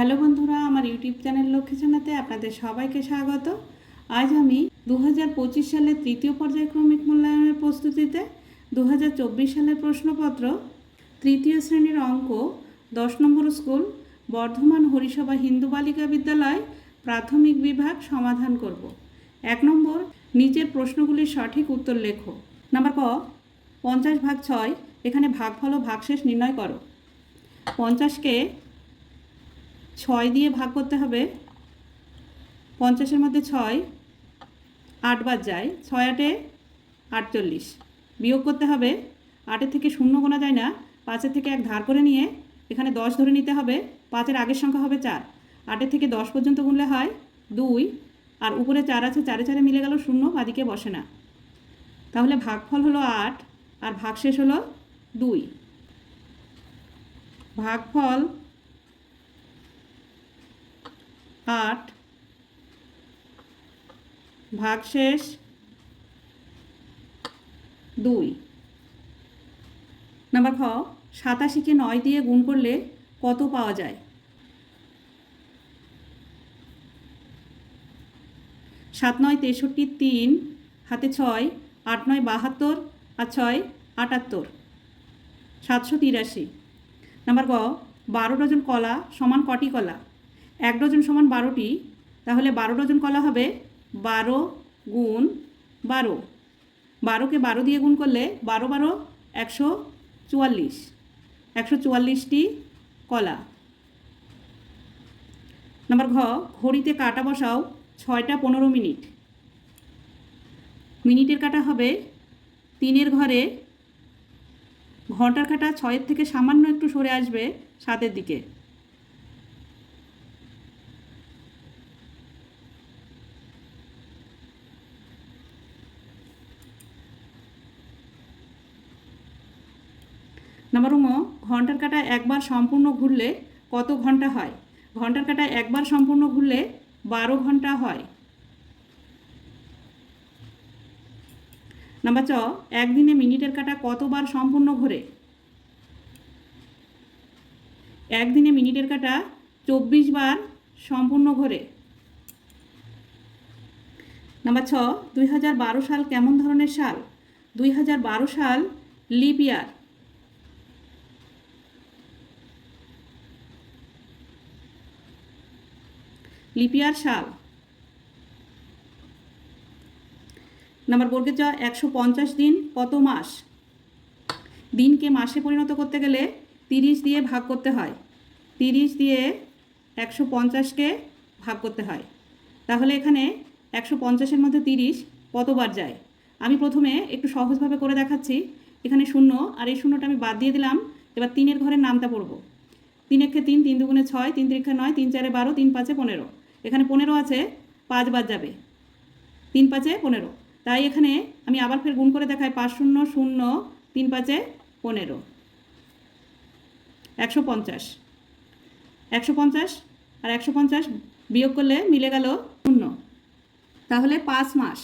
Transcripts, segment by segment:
Hello বন্ধুরা, আমার YouTube channel Lakshmi জানাতে আপনাদের সবাইকে স্বাগত। আজ আমি দু সালের তৃতীয় পর্যায়ক্রমিক মূল্যায়নের প্রস্তুতিতে দু হাজার চব্বিশ সালের প্রশ্নপত্র, তৃতীয় শ্রেণির অঙ্ক, দশ নম্বর স্কুল, বর্ধমান হরিসভা হিন্দু বালিকা বিদ্যালয়, প্রাথমিক বিভাগ সমাধান করব। এক নম্বর, নিচের প্রশ্নগুলির সঠিক উত্তর লেখো। নাম্বার ক, পঞ্চাশ ভাগ ছয়, এখানে ভাগফল ও ভাগশেষ নির্ণয় করো। পঞ্চাশকে ছয় দিয়ে ভাগ করতে হবে। পঞ্চাশের মধ্যে ছয়, আট আটবার যায়। ছয় আটে আটচল্লিশ। বিয়োগ করতে হবে। আটের থেকে শূন্য গোনা যায় না। পাঁচের থেকে এক ধার করে নিয়ে এখানে দশ ধরে নিতে হবে। পাঁচের আগের সংখ্যা হবে চার। আটের থেকে দশ পর্যন্ত গুনলে হয় দুই। আর উপরে চার আছে, চারে চারে মিলে গেল শূন্য, বাদিকে বসে না। তাহলে ভাগফল হলো আট, আর ভাগশেষ হলো দুই। ভাগফল আট ভাগশেষ দুই। নাম্বার খ, সাতাশিকে নয় দিয়ে গুণ করলে কত পাওয়া যায়? সাত নয়, তেষট্টি, তিন, হাতে ছয়, আট নয়, বাহাত্তর, আর ছয়, আটাত্তর। সাতশো তিরাশি। নাম্বার গ, বারো ডজন কলা সমান কটি কলা? এক ডজন সমান বারোটি, তাহলে বারো ডজন কলা হবে বারো গুণ বারো। বারোকে বারো দিয়ে গুণ করলে বারো বারো একশো চুয়াল্লিশ। একশো চুয়াল্লিশটি কলা। নাম্বার ঘ, ঘড়িতে কাটা বসাও ছয়টা পনেরো মিনিট। মিনিটের কাটা হবে তিনের ঘরে, ঘণ্টার কাটা ছয়ের থেকে সামান্য একটু সরে আসবে সাতের দিকে নাম্বার উম ঘণ্টার কাটা একবার সম্পূর্ণ ঘুরলে কত ঘণ্টা হয়? ঘণ্টার কাটা একবার সম্পূর্ণ ঘুরলে বারো ঘণ্টা হয়। নাম্বার চ একদিনে মিনিটের কাটা কতবার সম্পূর্ণ ঘোরে? একদিনে মিনিটের কাটা চব্বিশ বার সম্পূর্ণ ঘোরে। নাম্বার ছ, দুই হাজার বারো সাল কেমন ধরনের সাল? দুই হাজার বারো সাল লিপ ইয়ার। লিপিয়ার সাল নাম্বার বর্গের চ একশো পঞ্চাশ দিন, কত মাস? দিনকে মাসে পরিণত করতে গেলে তিরিশ দিয়ে ভাগ করতে হয়। তিরিশ দিয়ে একশো পঞ্চাশকে ভাগ করতে হয়। তাহলে এখানে একশো পঞ্চাশের মধ্যে তিরিশ কতবার যায়? আমি প্রথমে একটু সহজভাবে করে দেখাচ্ছি। এখানে শূন্য, আর এই শূন্যটা আমি বাদ দিয়ে দিলাম। এবার তিনের ঘরের নামটা পড়ব। তিন একে তিন তিন দুগুণে ছয়, তিন তিরিক্ষা নয়, তিন চারে বারো, তিন পাঁচে পনেরো। এখানে পনেরো আছে, পাঁচ বাদ যাবে। তিন পাঁচে পনেরো। তাই এখানে আমি আবার ফের গুণ করে দেখাই, পাঁচ শূন্য শূন্য, তিন পাঁচে পনেরো। একশো পঞ্চাশ। একশো পঞ্চাশ আর একশো পঞ্চাশ বিয়োগ করলে মিলে গেল শূন্য। তাহলে পাঁচ মাস।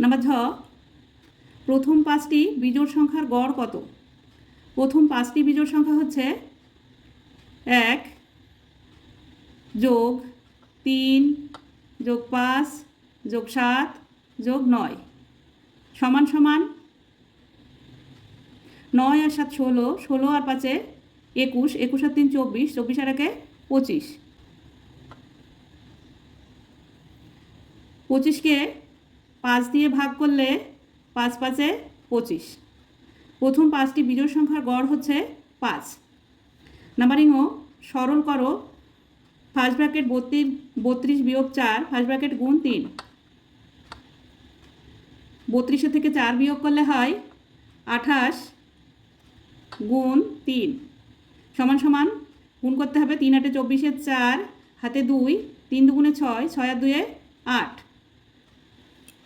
নাম্বার ঝ, প্রথম পাঁচটি বিজোড় সংখ্যার গড় কত? প্রথম পাঁচটি বিজোড় সংখ্যা হচ্ছে এক যোগ তিন, যোগ পাঁচ, যোগ সাত, যোগ নয়। সমান সমান নয় আর সাত ষোলো ষোলো আর পাঁচে একুশ একুশ আর তিন চব্বিশ চব্বিশ আর একে পঁচিশ। পঁচিশকে পাঁচ দিয়ে ভাগ করলে পাঁচ পাঁচে পঁচিশ। প্রথম পাঁচটি বিজোড় সংখ্যার গড় হচ্ছে পাঁচ। নাম্বারিং ও সরল করো। ফার্স্ট ব্র্যাকেট বত্রিশ বত্রিশ বিয়োগ চার ফার্স্ট ব্র্যাকেট গুণ তিন। বত্রিশের থেকে চার বিয়োগ করলে হয় আঠাশ গুণ তিন। সমান সমান গুণ করতে হবে তিন আটে চব্বিশে চার, হাতে দুই, তিন দুগুণে ছয় ছয় আর দুয়ে আট।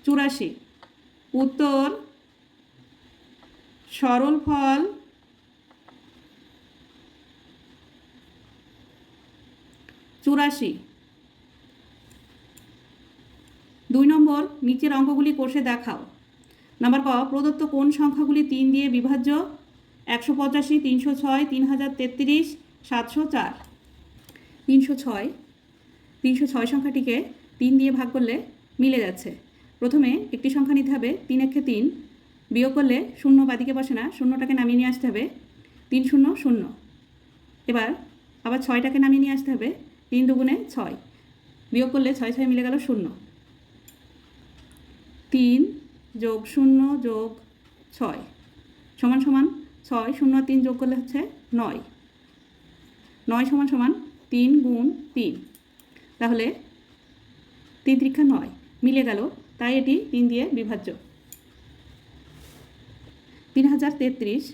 চুরাশি। উত্তর সরল ফল চুরাশি। দুই নম্বর, নিচের অঙ্কগুলি কষে দেখাও। নাম্বার ক, প্রদত্ত কোন সংখ্যাগুলি তিন দিয়ে বিভাজ্য? একশো পঁচাশি, তিনশো ছয় তিন হাজার তেত্রিশ, সাতশো চার। তিনশো ছয় তিনশো ছয় সংখ্যাটিকে তিন দিয়ে ভাগ করলে মিলে যাচ্ছে। প্রথমে একটি সংখ্যা নিতে হবে, তিন একে তিন। বিয়োগ করলে শূন্য বাদিকে বসে না, শূন্যটাকে নামিয়ে নিয়ে আসতে হবে। তিন শূন্য শূন্য। এবার আবার ছয়টাকে নামিয়ে নিয়ে আসতে হবে, তিন দুগুণে ছয়। বিয়োগ করলে ছয় ছয় মিলে গেল শূন্য। তিন যোগ শূন্য যোগ ছয়। সমান সমান ছয় শূন্য তিন যোগ করলে হচ্ছে নয়। নয় সমান সমান তিন গুণ তিন। তাহলে তিন ত্রিক্ষা নয়, মিলে গেল। তাই এটি তিন দিয়ে বিভাজ্য। তিন হাজার তেত্রিশ।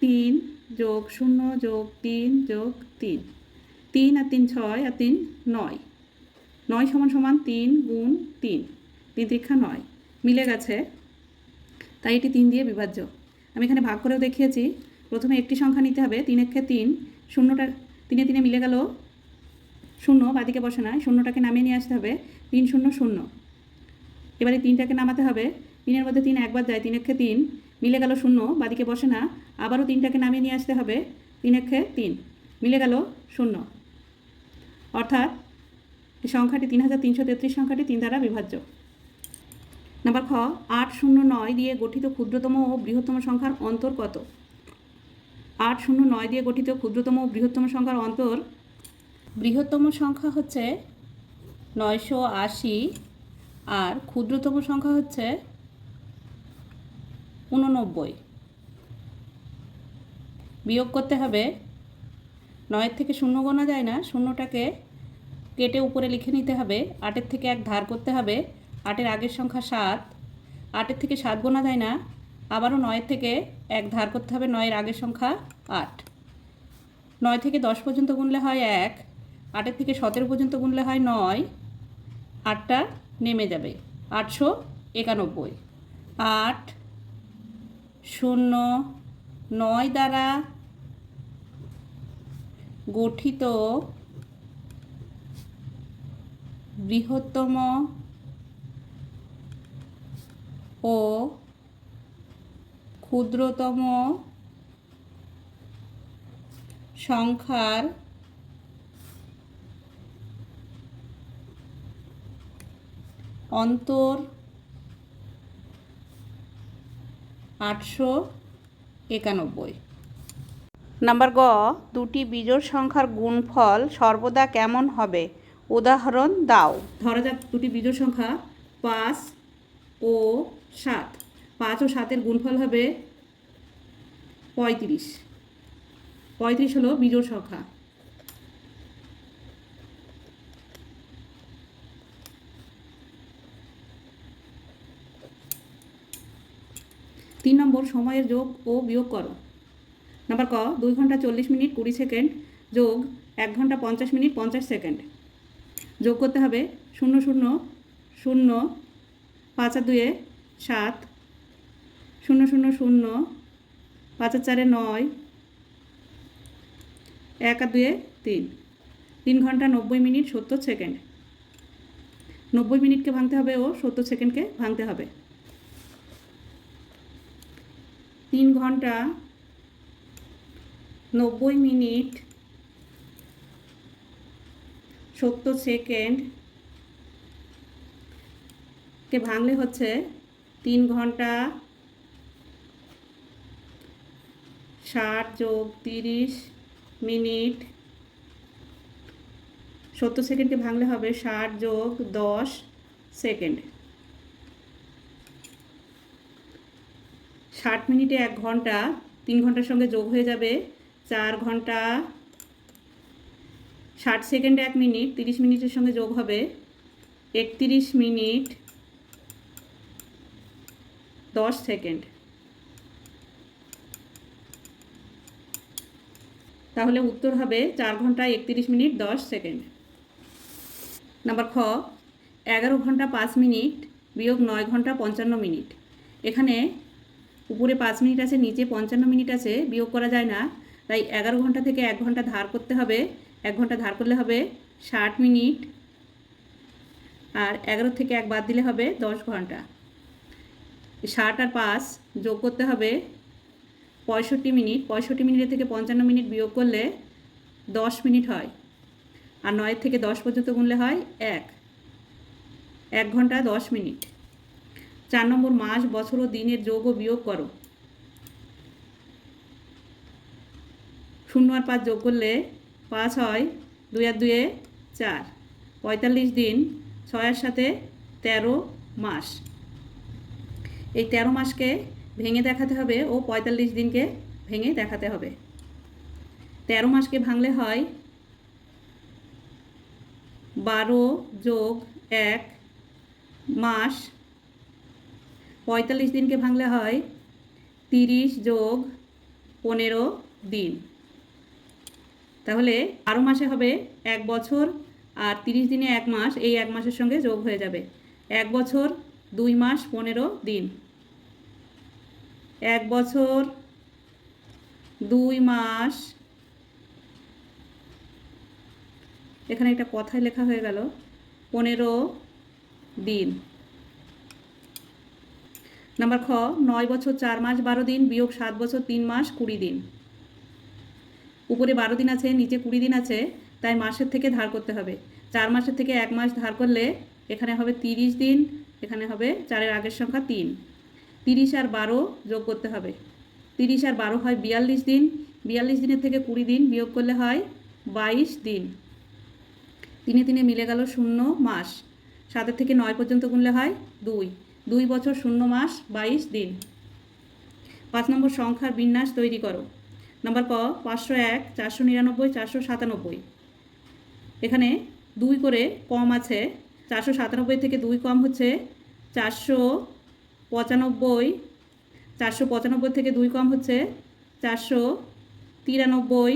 তিন যোগ শূন্য যোগ তিন যোগ তিন। তিন আর তিন ছয় আর তিন নয়। নয় সমান সমান তিন গুণ তিন। তিন ত্রিক্ষা নয়। মিলে গেছে। তাই এটি তিন দিয়ে বিভাজ্য। আমি এখানে ভাগ করেও দেখিয়েছি। প্রথমে একটি সংখ্যা নিতে হবে। তিন একে তিন। শূন্যটা তিনে তিনে মিলে গেল। শূন্য, বাদিকে বসে নয় শূন্যটাকে নামিয়ে নিয়ে আসতে হবে। তিন শূন্য শূন্য। এবারে তিনটাকে নামাতে হবে। তিনের মধ্যে তিন একবার যায়, তিন একে তিন, মিলে গেল শূন্য, বাদিকে বসে না, আবারও তিনটাকে নামিয়ে নিয়ে আসতে হবে, তিন একে তিন, মিলে গেল শূন্য। অর্থাৎ সংখ্যাটি তিন হাজার তিনশো তেত্রিশ সংখ্যাটি তিন দ্বারা বিভাজ্য। নাম্বার খ, আট শূন্য নয় দিয়ে গঠিত ক্ষুদ্রতম ও বৃহত্তম সংখ্যার অন্তর কত? আট শূন্য নয় দিয়ে গঠিত ক্ষুদ্রতম ও বৃহত্তম সংখ্যার অন্তর বৃহত্তম সংখ্যা হচ্ছে নয়শো আশি, আর ক্ষুদ্রতম সংখ্যা হচ্ছে উননব্বই বিয়োগ করতে হবে। নয়ের থেকে শূন্য গোনা যায় না, শূন্যটাকে কেটে উপরে লিখে নিতে হবে। আটের থেকে এক ধার করতে হবে। আটের আগের সংখ্যা সাত। আটের থেকে সাত গোনা যায় না, আবারও নয়ের থেকে এক ধার করতে হবে। নয়ের আগের সংখ্যা আট। নয় থেকে দশ পর্যন্ত গুনলে হয় এক, আটের থেকে সতেরো পর্যন্ত গুনলে হয় নয়। আটটা নেমে যাবে। আটশো একানব্বই। আট শূন্য নয় দ্বারা গঠিত বৃহত্তম ও ক্ষুদ্রতম সংখ্যার অন্তর আটশো একানব্বই। নাম্বার গ, দুটি বিজোড় সংখ্যার গুণফল সর্বদা কেমন হবে? উদাহরণ দাও। ধরা যাক দুটি বিজোড় সংখ্যা পাঁচ ও সাত। পাঁচ ও সাতের গুণফল হবে পঁয়ত্রিশ। পঁয়ত্রিশ হলো বিজোড় সংখ্যা। তিন নম্বর, সময়ের যোগ ও বিয়োগ করো। নাম্বার ক, দুই ঘণ্টা চল্লিশ মিনিট কুড়ি সেকেন্ড, যোগ এক ঘণ্টা পঞ্চাশ মিনিট পঞ্চাশ সেকেন্ড। যোগ করতে হবে শূন্য শূন্য শূন্য, পাঁচ আর দুয়ে সাত, শূন্য শূন্য শূন্য, পাঁচ আর চারে নয়, এক আর দুয়ে তিন। তিন ঘণ্টা নব্বই মিনিট সত্তর সেকেন্ড। নব্বই মিনিটকে ভাঙতে হবে ও সত্তর সেকেন্ডকে ভাঙতে হবে। তিন ঘণ্টা নব্বই মিনিট সত্তর সেকেন্ড কে ভাঙলে হচ্ছে তিন ঘণ্টা ষাট যোগ তিরিশ মিনিট সত্তর সেকেন্ডকে ভাঙলে হবে ষাট যোগ দশ সেকেন্ড। ষাট মিনিটে এক ঘণ্টা, তিন ঘণ্টার সঙ্গে যোগ হয়ে যাবে চার ঘণ্টা, ষাট সেকেন্ডে এক মিনিট, তিরিশ মিনিটের সঙ্গে যোগ হবে একত্রিশ মিনিট, দশ সেকেন্ড। তাহলে উত্তর হবে চার ঘণ্টা, একত্রিশ মিনিট, দশ সেকেন্ড। নাম্বার খ, এগারো ঘণ্টা, পাঁচ মিনিট, বিয়োগ নয় ঘণ্টা, পঞ্চান্ন মিনিট। এখানে উপরে পাঁচ মিনিট আছে, নিচে পঞ্চান্ন মিনিট আছে, বিয়োগ করা যায় না। তাই এগারো ঘণ্টা থেকে এক ঘণ্টা ধার করতে হবে। এক ঘণ্টা ধার করলে হবে ষাট মিনিট। আর এগারো থেকে এক বাদ দিলে হবে দশ ঘণ্টা। ষাট আর পাঁচ যোগ করতে হবে পঁয়ষট্টি মিনিট। পঁয়ষট্টি মিনিটের থেকে পঞ্চান্ন মিনিট বিয়োগ করলে দশ মিনিট হয়। আর নয়ের থেকে দশ পর্যন্ত গুনলে হয় এক। এক ঘণ্টা দশ মিনিট। চার নম্বর মাস, বছর ও দিনের যোগ ও বিয়োগ করো। শূন্য আর পাঁচ যোগ করলে পাঁচ হয় দুই আর দুয়ে চার। পঁয়তাল্লিশ দিন ছয়ের সাথে তেরো মাস। এই তেরো মাসকে ভেঙে দেখাতে হবে ও পঁয়তাল্লিশ দিনকে ভেঙে দেখাতে হবে। তেরো মাসকে ভাঙলে হয় বারো যোগ এক মাস পঁয়তাল্লিশ দিনকে ভাঙলে হয়। তিরিশ যোগ পনেরো দিন। তাহলে বারো মাসে হবে এক বছর আর তিরিশ দিনে এক মাস, এই এক মাসের সঙ্গে যোগ হয়ে যাবে। এক বছর, দুই মাস, পনেরো দিন। এক বছর, দুই মাস। এখানে একটা কথায় লেখা হয়ে গেল, পনেরো দিন। নাম্বার খ, নয় বছর চার মাস, বারো দিন, বিয়োগ সাত বছর তিন মাস, কুড়ি দিন। উপরে বারো দিন আছে, নিচে কুড়ি দিন আছে, তাই মাসের থেকে ধার করতে হবে। চার মাসের থেকে এক মাস ধার করলে এখানে হবে তিরিশ দিন, এখানে হবে চারের আগের সংখ্যা তিন। তিরিশ আর বারো যোগ করতে হবে। তিরিশ আর বারো হয় বিয়াল্লিশ দিন, বিয়াল্লিশ দিনের থেকে কুড়ি দিন বিয়োগ করলে হয় বাইশ দিন। তিনে তিনে মিলে গেল শূন্য মাস। সাতের থেকে নয় পর্যন্ত গুনলে হয় দুই। দুই বছর শূন্য মাস বাইশ দিন। পাঁচ নম্বর সংখ্যার বিন্যাস তৈরি করো। নাম্বার ক, পাঁচশো এক, চারশো নিরানব্বই, চারশো সাতানব্বই। এখানে দুই করে কম আছে, চারশো সাতানব্বই থেকে দুই কম হচ্ছে চারশো পঁচানব্বই চারশো পঁচানব্বই থেকে দুই কম হচ্ছে চারশো তিরানব্বই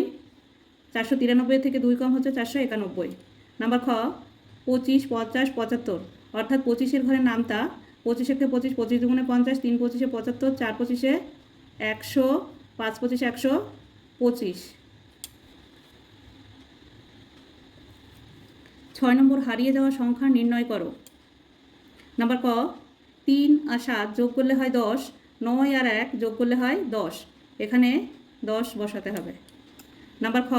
চারশো তিরানব্বই থেকে দুই কম হচ্ছে চারশো একানব্বই। নাম্বার খ, পঁচিশ, পঞ্চাশ, পঁচাত্তর। অর্থাৎ পঁচিশের ঘরের নামতা পঁচিশ একে পঁচিশ পঁচিশ দুগুণে পঞ্চাশ, তিন পঁচিশে পঁচাত্তর, চার পঁচিশে একশো, পাঁচ পঁচিশে একশো পঁচিশ। ছয় নম্বর, হারিয়ে যাওয়া সংখ্যা নির্ণয় করো। নাম্বার ক, তিন আর সাত যোগ করলে হয় দশ, নয় আর এক যোগ করলে হয় দশ। এখানে দশ বসাতে হবে। নাম্বার খ,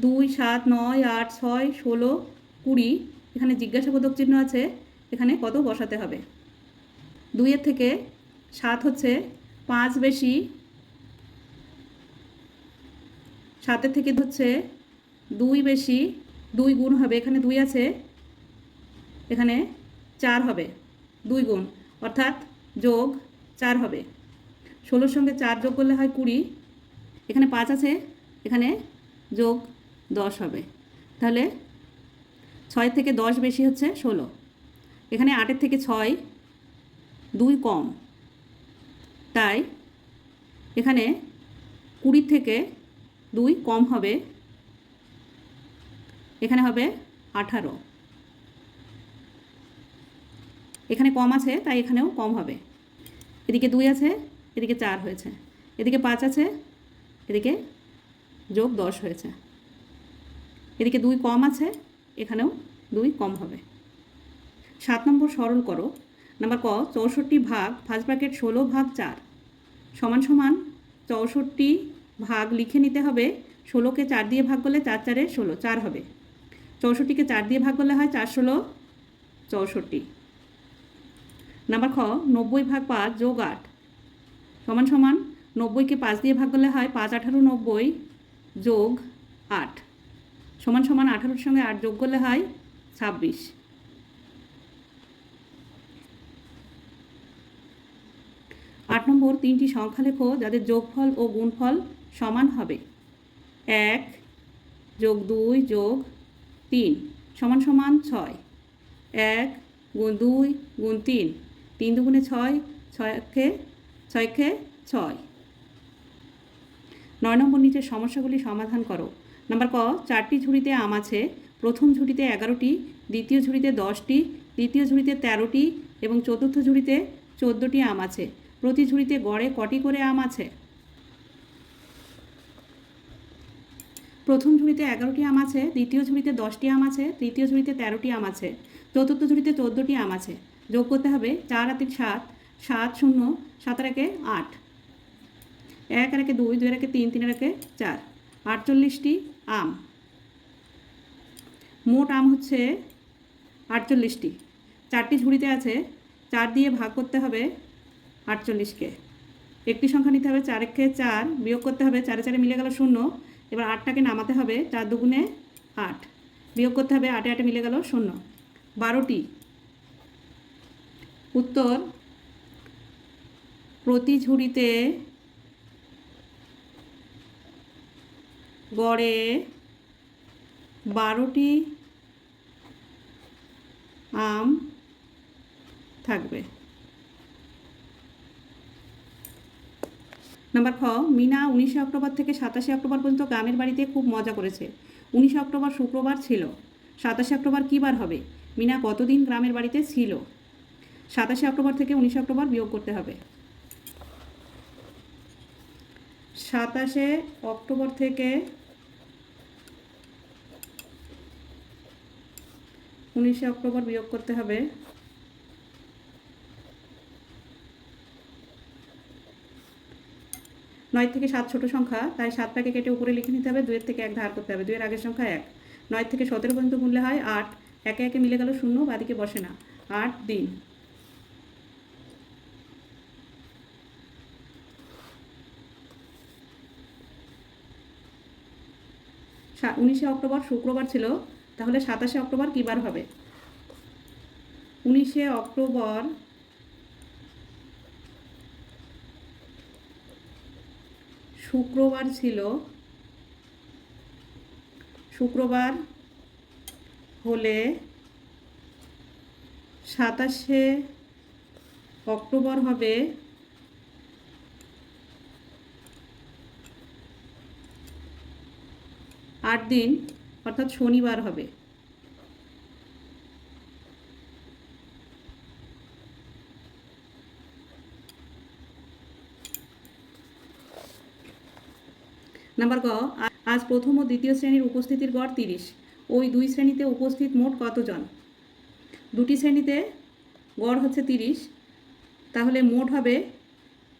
দুই, সাত, নয়, আট, ছয়, ষোলো, কুড়ি। এখানে জিজ্ঞাসাবোধক চিহ্ন আছে। এখানে কত বসাতে হবে? দুইয়ের থেকে সাত হচ্ছে পাঁচ বেশি সাতের থেকে হচ্ছে দুই বেশি দুই গুণ হবে। এখানে দুই আছে, এখানে চার হবে, দুই গুণ। অর্থাৎ যোগ চার হবে। ষোলোর সঙ্গে চার যোগ করলে হয় কুড়ি, এখানে পাঁচ আছে, এখানে যোগ দশ হবে। তাহলে ছয় থেকে দশ বেশি হচ্ছে ষোলো। এখানে আটের থেকে ছয়, দুই কম। তাই এখানে কুড়ির থেকে দুই কম হবে, এখানে হবে আঠারো। এখানে কম আছে, তাই এখানেও কম হবে। এদিকে দুই আছে, এদিকে চার হয়েছে। এদিকে পাঁচ আছে, এদিকে যোগ দশ হয়েছে। এদিকে দুই কম আছে, এখানেও দুই কম হবে। সাত নম্বর সরল করো। নাম্বার ক, চৌষট্টি ভাগ, ফার্স্ট ব্র্যাকেট ষোলো ভাগ চার। সমান সমান চৌষট্টি ভাগ লিখে নিতে হবে, ষোলোকে চার দিয়ে ভাগ করলে চার চারে ষোলো, চার হবে। চৌষট্টিকে চার দিয়ে ভাগ করলে হয় চার ষোলো, চৌষট্টি। নাম্বার খ, নব্বই ভাগ পাঁচ যোগ আট। সমান সমান নব্বইকে পাঁচ দিয়ে ভাগ করলে হয় পাঁচ, আঠারো, নব্বই যোগ আট। সমান সমান আঠারোর সঙ্গে আট যোগ করলে হয় ছাব্বিশ। নম্বর তিনটি সংখ্যা লেখো যাদের যোগফল ও গুণফল সমান হবে। এক যোগ দুই যোগ তিন সমান সমান ছয়। এক গুণ দুই গুণ তিন তিন দুগুণে ছয়, ছয়কে ছয়কে ছয়। নয় নম্বর নিচের সমস্যাগুলি সমাধান করো। নাম্বার ক, চারটি ঝুড়িতে আম আছে, প্রথম ঝুড়িতে এগারোটি, দ্বিতীয় ঝুড়িতে দশটি, তৃতীয় ঝুড়িতে তেরোটি এবং চতুর্থ ঝুড়িতে চোদ্দোটি আম আছে। প্রতি ঝুড়িতে গড়ে কটি করে আম আছে? প্রথম ঝুড়িতে এগারোটি আম আছে, দ্বিতীয় ঝুড়িতে দশটি আম আছে, তৃতীয় ঝুড়িতে তেরোটি আম আছে, চতুর্থ ঝুড়িতে চোদ্দোটি আম আছে। যোগ করতে হবে চার আর সাত সাত শূন্য, সাত একে আট। এক আর একে দুই দুই একে তিন তিন একে চার। আটচল্লিশটি আম। মোট আম হচ্ছে আটচল্লিশটি। চারটি ঝুড়িতে আছে, চার দিয়ে ভাগ করতে হবে আটচল্লিশকে। একটি সংখ্যা নিতে হবে চারেককে চার, বিয়োগ করতে হবে চারে চারে মিলে গেল শূন্য। এবার আটটাকে নামাতে হবে চার দুগুণে আট। বিয়োগ করতে হবে আটে আটে মিলে গেল শূন্য। বারোটি। উত্তর। প্রতি ঝুড়িতে গড়ে বারোটি আম থাকবে। নাম্বার খ, মিনা উনিশে অক্টোবর থেকে সাতাশে অক্টোবর পর্যন্ত গ্রামের বাড়িতে খুব মজা করেছে। উনিশে অক্টোবর শুক্রবার ছিল। সাতাশে অক্টোবর কী বার হবে? মিনা কতদিন গ্রামের বাড়িতে ছিল? সাতাশে অক্টোবর থেকে উনিশে অক্টোবর বিয়োগ করতে হবে। সাতাশে অক্টোবর থেকে উনিশে অক্টোবর বিয়োগ করতে হবে। নয় থেকে সাত ছোট সংখ্যা, তাই সাতটাকে কেটে উপরে লিখে নিতে হবে দুয়ের থেকে এক ধার করতে হবে দুয়ের আগের সংখ্যা এক। নয় থেকে সতেরো পর্যন্ত গুনলে হয় আট, একে একে মিলে গেল শূন্য, বাদিকে বসে না। আট দিন উনিশে অক্টোবর শুক্রবার ছিল, তাহলে সাতাশে অক্টোবর কী বার হবে? উনিশে অক্টোবর শুক্রবার ছিল। শুক্রবার হলে সাতাশে অক্টোবর হবে। আট দিন অর্থাৎ শনিবার হবে। নাম্বার গ আজ প্রথম ও দ্বিতীয় শ্রেণির উপস্থিতির গড় তিরিশ। ওই দুই শ্রেণীতে উপস্থিত মোট কতজন? দুটি শ্রেণীতে গড় হচ্ছে তিরিশ। তাহলে মোট হবে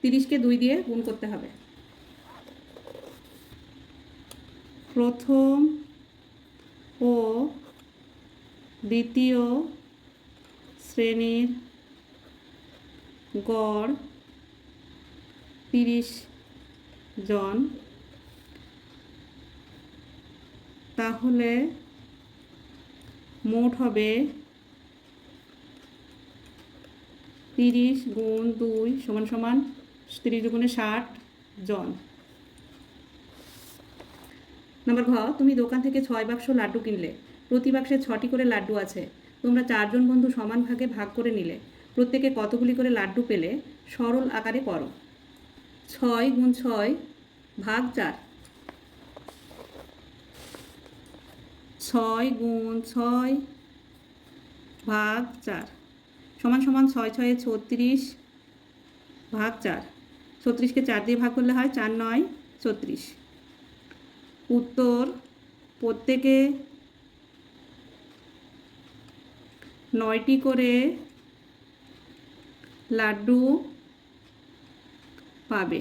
তিরিশকে দুই দিয়ে গুণ করতে হবে। প্রথম ও দ্বিতীয় শ্রেণির গড় তিরিশ জন। তাহলে মোট হবে তিরিশ গুণ দুই সমান সমান তিরিশ গুণে ষাট জন। নাম্বার ঘ, তুমি দোকান থেকে ছয় বাক্স লাড্ডু কিনলে। প্রতি বাক্সে ছটি করে লাড্ডু আছে। তোমরা চারজন বন্ধু সমান ভাগে ভাগ করে নিলে। প্রত্যেকে কতগুলি করে লাড্ডু পেলে? সরল আকারে করো। ছয় গুণ ছয় ভাগ চার। ছয় গুণ ছয় ভাগ চার। সমান সমান ছয় ছয়ে ছত্রিশ ভাগ চার। ছত্রিশকে চার দিয়ে ভাগ করলে হয় চার নয় ছত্রিশ। উত্তর, প্রত্যেকে নয়টি করে লাড্ডু পাবে।